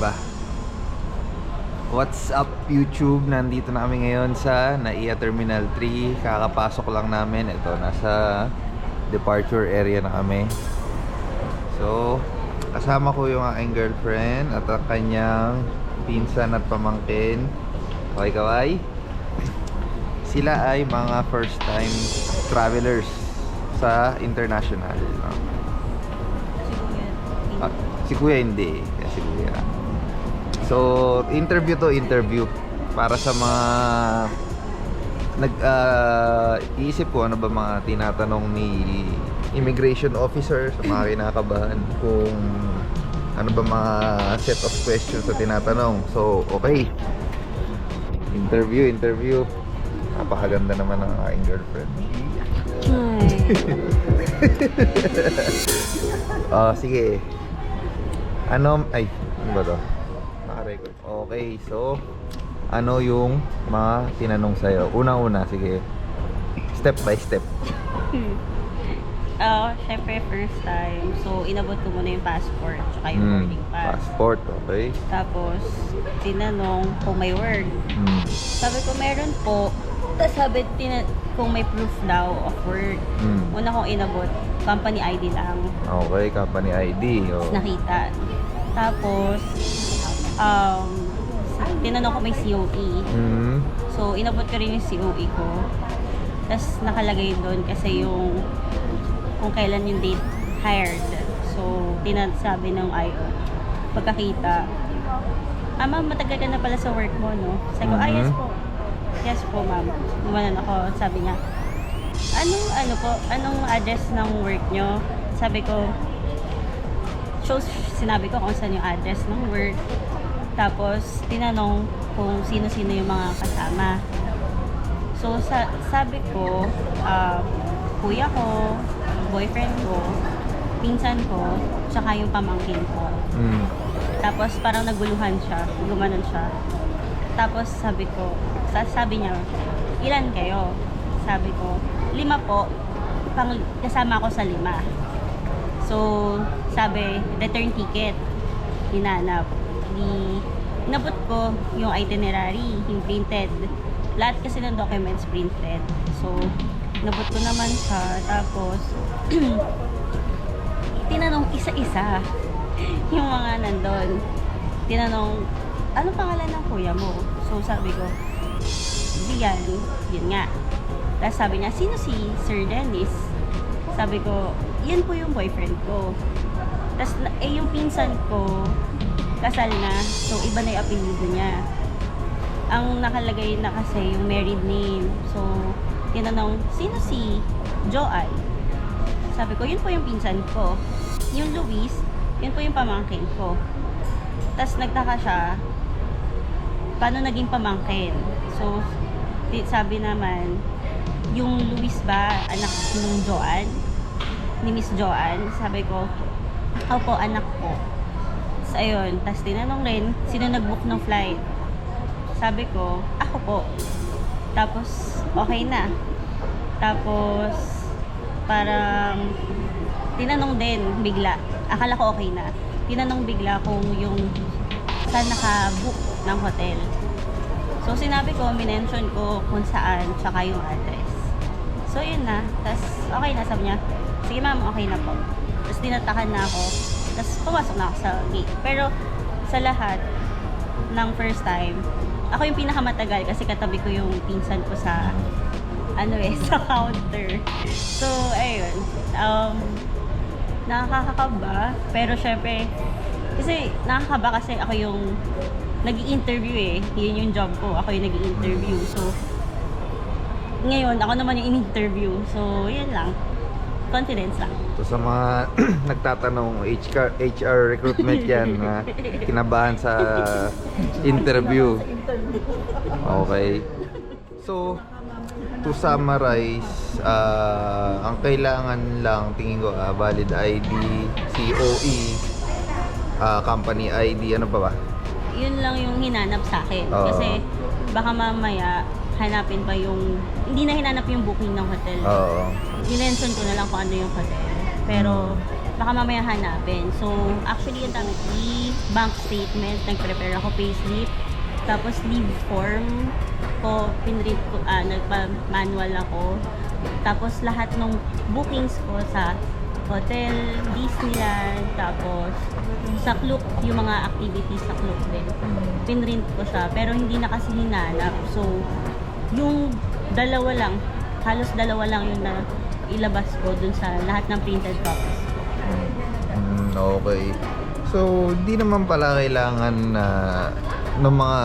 ba? What's up YouTube? Nandito na kami ngayon sa NAIA Terminal 3. Kakapasok lang namin. Ito, nasa departure area na kami. So, kasama ko yung aking girlfriend at ang kanyang pinsan at pamangkin. Kaway-kaway. Sila ay mga first time travelers sa international. no? Ah, si Kuya hindi. Kaya si Kuya. So, interview to interview para sa mga nag ah, iisip ko ano ba mga tinatanong ni immigration officer sa mga kinakabahan kung ano ba mga set of questions na tinatanong. So, okay. Interview, interview. Napakaganda naman ng aking girlfriend. Ah, sige. Ano, ay, ano ba to? Naka-record. Okay, so, ano yung mga tinanong sa'yo? Unang-una, sige. Step by step. Ah, syempre first time. So, inabot ko muna yung passport tsaka yung Hmm, boarding pass. passport, okay. Tapos, tinanong kung may work. Hmm. Sabi ko, meron po. Tapos sabi, tina- kung may proof daw of work. Hmm. Una kong inabot, company ID lang. Okay, company ID. Oh. Tapos nakita. Tapos, um, tinanong ko may COE. Hmm. So, inabot ko rin yung COE ko. Tapos, nakalagay doon kasi yung kung kailan yung date hired. So, tinasabi ng IO. Pagkakita, ah, ma'am, matagal ka na pala sa work mo, no? Sabi ko, ah, yes Mhm. po. Yes po, ma'am. Gumanon ako. Sabi niya, anong, ano po, anong address ng work nyo? Sabi ko, shows, sinabi ko kung saan yung address ng work. Tapos, tinanong kung sino-sino yung mga kasama. So, sa, sabi ko, ah, kuya ko, boyfriend ko, pinsan ko, tsaka yung pamangkin ko. Hmm. Tapos, parang naguluhan siya, gumanon siya. Tapos, sabi ko, sa, sabi niya, ilan kayo? Sabi ko, lima po, pang, kasama ko sa lima. So, sabi, return ticket, hinanap. Di, inabot ko yung itinerary, yung printed. Lahat kasi ng documents printed. So, inabot ko naman siya. Tapos, tinanong isa-isa yung mga nandun. Tinanong, ano pangalan ng kuya mo? So, sabi ko, Diyan, yun nga. Tapos sabi niya, sino si Sir Dennis? Sabi ko, yan po yung boyfriend ko. Tapos, eh, yung pinsan ko, kasal na. So, iba na yung apelido niya. Ang nakalagay na kasi yung married name. So, tinanong, sino si Joay? Sabi ko, yun po yung pinsan ko. Yung Luis, yun po yung pamangkin ko. Tapos nagtaka siya, paano naging pamangkin? So, sabi naman, yung Luis ba, anak ng Joan? Ni Miss Joan? Sabi ko, opo, anak ko. Tapos ayun, tapos tinanong rin, sino nag-book ng flight? Sabi ko, ako po. Tapos, okay na. Tapos, parang, tinanong din bigla. Akala ko okay na. Tinanong bigla kung yung saan naka-book ng hotel. So, sinabi ko, minention ko kung saan, tsaka yung address. So, yun na. Tapos, okay na. Sabi niya, sige ma'am, okay na po. Tapos, tinatakan na ako. Tapos, pumasok na ako sa gate. Pero, sa lahat ng first time, ako yung pinakamatagal kasi katabi ko yung pinsan ko sa ano eh, sa counter. So, ayun. Um, nakakakaba. Pero syempre, kasi nakakaba kasi ako yung nag interview eh. Yun yung job ko. Ako yung nag interview So, ngayon, ako naman yung in-interview. So, yun lang. Confidence lang. So sa mga nagtatanong, HR, HR recruitment yan na kinabahan sa interview. Okay. So, to summarize, ah, ang kailangan lang, tingin ko, ah, valid ID, COE, ah, company ID, ano pa ba? Yun lang yung hinanap sa akin. Oo. Kasi, baka mamaya, hanapin pa yung, hindi na hinanap yung booking ng hotel. Oo. Dinention ko na lang kung ano yung hotel. Pero, baka mamaya hanapin. So, actually, ang dami, bank statement, nag-prepare ako payslip, tapos leave form ko, pinread ko, ah, nagpa-manual ako. Tapos lahat ng bookings ko sa hotel, Disneyland, tapos sa Klook, yung mga activities sa Klook din. Pinrint ko siya, pero hindi na kasi hinanap. So, yung dalawa lang, halos dalawa lang yung na ilabas ko dun sa lahat ng printed copies. Mm, okay. So, hindi naman pala kailangan na ng mga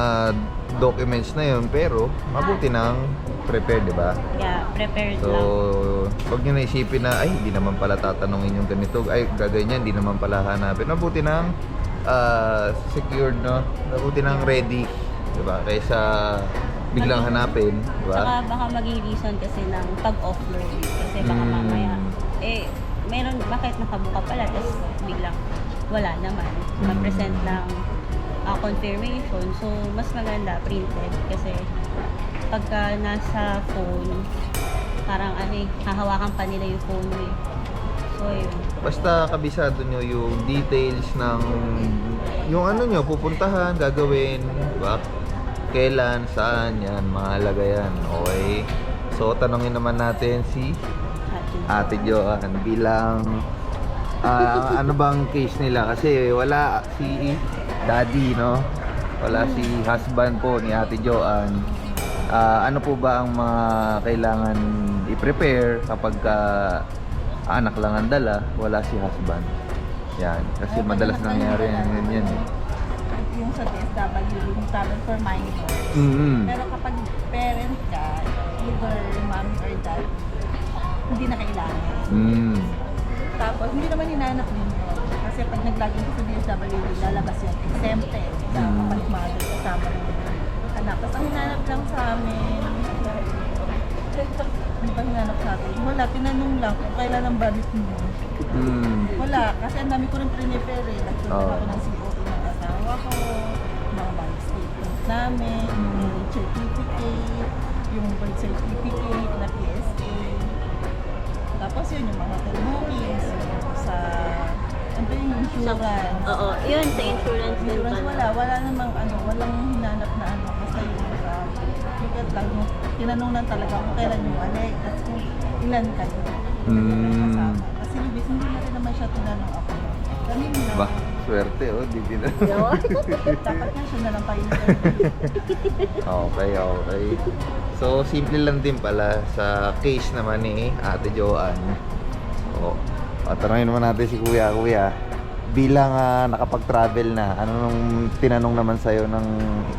documents na yun, pero mabuti nang prepare, di ba? Kaya prepared So, lang. pag nyo naisipin na, ay, hindi naman pala tatanungin yung ganito, ay, gaganyan, hindi naman pala hanapin. Mabuti nang ah, secured, no? Mabuti nang ready, di ba? Kaysa biglang hanapin, di ba? Saka baka maging reason kasi ng pag-offload. Kasi baka Mm. mamaya, eh, meron, bakit nakabuka pala, tapos biglang wala naman. Mm. Ma-present ng ah, confirmation. So, mas maganda printed kasi pagka nasa phone, parang ano eh, hahawakan pa nila yung phone mo eh. So, yun. Basta kabisado nyo yung details ng yung ano nyo, pupuntahan, gagawin, di ba? Kailan, saan, yan, mahalaga yan, okay? So, tanongin naman natin si Ate. Joan bilang ah, ano bang case nila? Kasi wala si daddy no? Wala si husband po ni Ate Joan Ah, ano po ba ang mga kailangan i-prepare kapag ka anak lang ang dala wala si husband? Yan. Kasi madalas nangyari nakalimutan yan yan eh. Sa DSW, yung travel for minors. mm Pero kapag parent ka, either mommy or dad, hindi na kailangan. mm Tapos, hindi naman hinanap din yun. Kasi pag naglagin ka sa DSW, lalabas yun. Exempted. Sa Mm. kapag mother, kasama ng anak. Tapos ang hinanap lang sa amin, ano ba hinanap sa atin? Wala, tinanong lang kung kailan ang balik mo. mm Wala, kasi ang dami ko rin prepare eh. Nagsunod Oo. ako ng COE ng asawa ko, mga bank statement namin, yung certificate, yung birth certificate na PSA. Tapos yun, yung mga yung sa, ano yung insurance. Oo, yun, sa insurance din Insurance pala. wala, wala namang ano, walang hinanap na ano, basta yung sa ticket lang, yung tinanong lang talaga kung kailan yung alik, at kung ilan kayo. Mm. Kasama. Kasi Luis, hindi na rin naman siya tinanong ako. Kami na. ba swerte oh di din Dapat nga siya na lang tayo. Okay, okay. So, simple lang din pala sa case naman ni Ate Joanne. So, at tanongin naman natin si Kuya. Kuya, bilang ah, nakapag-travel na, ano nung tinanong naman sa'yo ng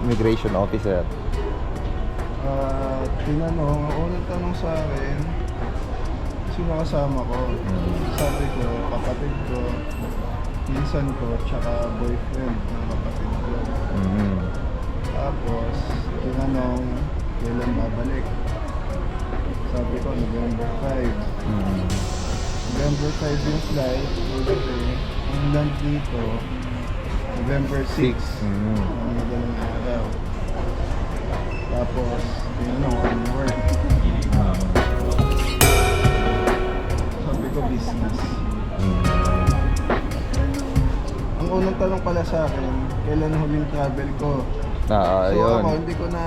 immigration officer? Ah, tinanong, ang unang tanong sa akin, sino kasama ko? Mm. Sabi ko, kapatid ko, pinsan ko, tsaka boyfriend ng kapatid ko. Mhm. Tapos, tinanong, kailan babalik? Sabi ko, November 5. Mhm. November 5 yung flight, kasi ang land dito, November 6. Mhm. Ang madalang araw. Tapos, tinanong, ano work? Sabi ko, business. Mhm. Ang unang tanong pala sa akin, kailan ang huling travel ko? Ah, so ayun. ako, hindi ko na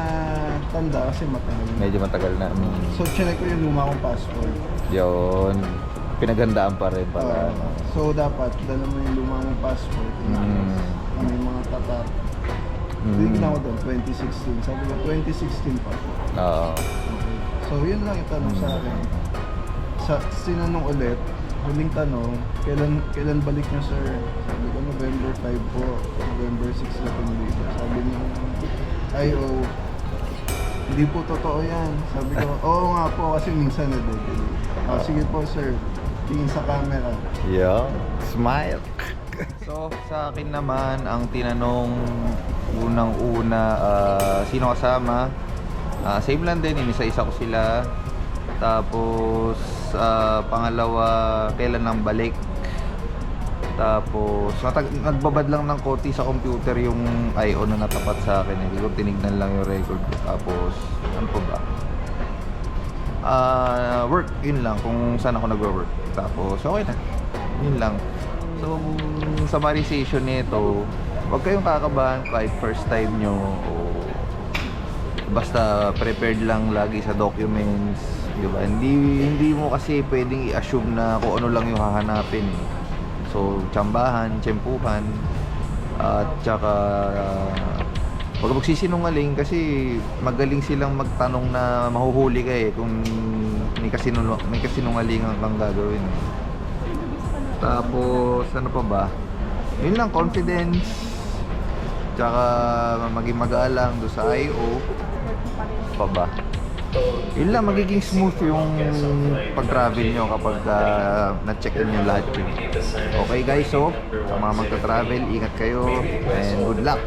tanda kasi matagal na. Medyo matagal na. Mhm. So, chinek ko yung luma kong passport. Yun. Pinagandaan pa rin pala. Oo. so, dapat, dala mo yung luma mong passport. Mm. May mga tatak. Mhm. Tingnan ko doon, 2016. Sabi ko, 2016 pa. Oo. Okay. So, yun lang yung tanong sa Mm. akin. Sa, sinanong ulit, huling tanong, kailan kailan balik niyo, sir? Sabi ko, November 5 po. November 6 na po dito. Sabi niya, ay, oh, hindi po totoo yan. Sabi ko, oo nga po, kasi minsan na din. Oh, sige po, sir. Tingin sa camera. Yeah. Smile. so, sa akin naman, ang tinanong unang-una, ah, sino kasama? Ah, same lang din, inisa-isa ko sila. Tapos, ah, pangalawa, kailan ang balik? Tapos, natag- nagbabad lang ng konti sa computer yung IO na natapat sa akin. Hindi ko tinignan lang yung record ko. Tapos, ano pa ba? Ah, work, yun lang. Kung saan ako nagwo-work. Tapos, okay na. Yun lang. So, summarization nito, huwag kayong kakabahan kahit first time nyo o basta prepared lang lagi sa documents, di ba? Hindi, hindi mo kasi pwedeng i-assume na kung ano lang yung hahanapin. So, tsambahan, tsempuhan, at tsaka Huwag magsisinungaling kasi magaling silang magtanong na mahuhuli ka eh kung may, kasinungaling, may kasinungalingan kang gagawin. Tapos, ano pa ba? Yun lang, confidence. Tsaka maging mag-aalang doon sa IO. Pa ba? Yun lang, magiging smooth yung pag-travel nyo kapag ah, na-check in nyo lahat yun. Okay guys, so, sa mga magta-travel, ingat kayo and good luck!